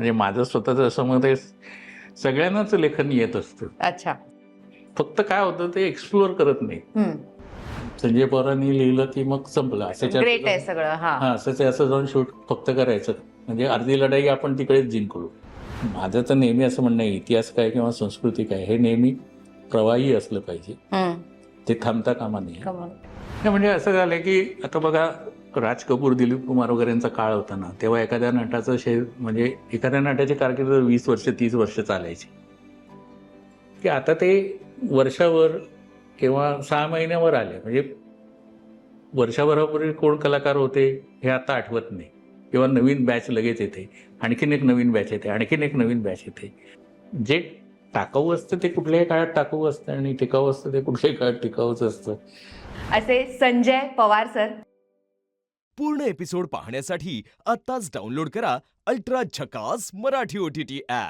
म्हणजे माझं स्वतःचं असं मत आहे सगळ्यांनाच लेखन येत असतं. अच्छा. फक्त काय होतं ते एक्सप्लोअर करत नाही. संजय पवारांनी लिहिलं की मग संपलं. असं असं जाऊन शूट फक्त करायचं. म्हणजे अर्धी लढाई आपण तिकडेच जिंकलो. माझं तर नेहमी असं म्हणणं आहे इतिहास काय किंवा संस्कृती काय हे नेहमी प्रवाही असलं पाहिजे. ते थांबता कामा नये. नाही, म्हणजे असं झालं की आता बघा राज कपूर दिलीप कुमार वगैरेंचा काळ होता ना तेव्हा एखाद्या नटाचं शे म्हणजे एखाद्या नटाची कारकीर्द वीस वर्ष तीस वर्ष चालायची. की आता ते वर्षावर किंवा सहा महिन्यावर आले म्हणजे वर्षाभरापूर्वी कोण कलाकार होते हे आता आठवत नाही. किंवा नवीन बॅच लगेच येते आणखीन एक नवीन बॅच येते आणखीन एक नवीन बॅच येते. जे टाकाऊ असतं ते कुठल्याही काळात टाकाऊ असतं आणि टिकाऊ असतं ते कुठल्याही काळात टिकाऊच असतं. असे संजय पवार सर. पूर्ण एपिसोड पाहण्यासाठी आत्ताच डाउनलोड करा Ultra Jhakaas Marathi O T T app.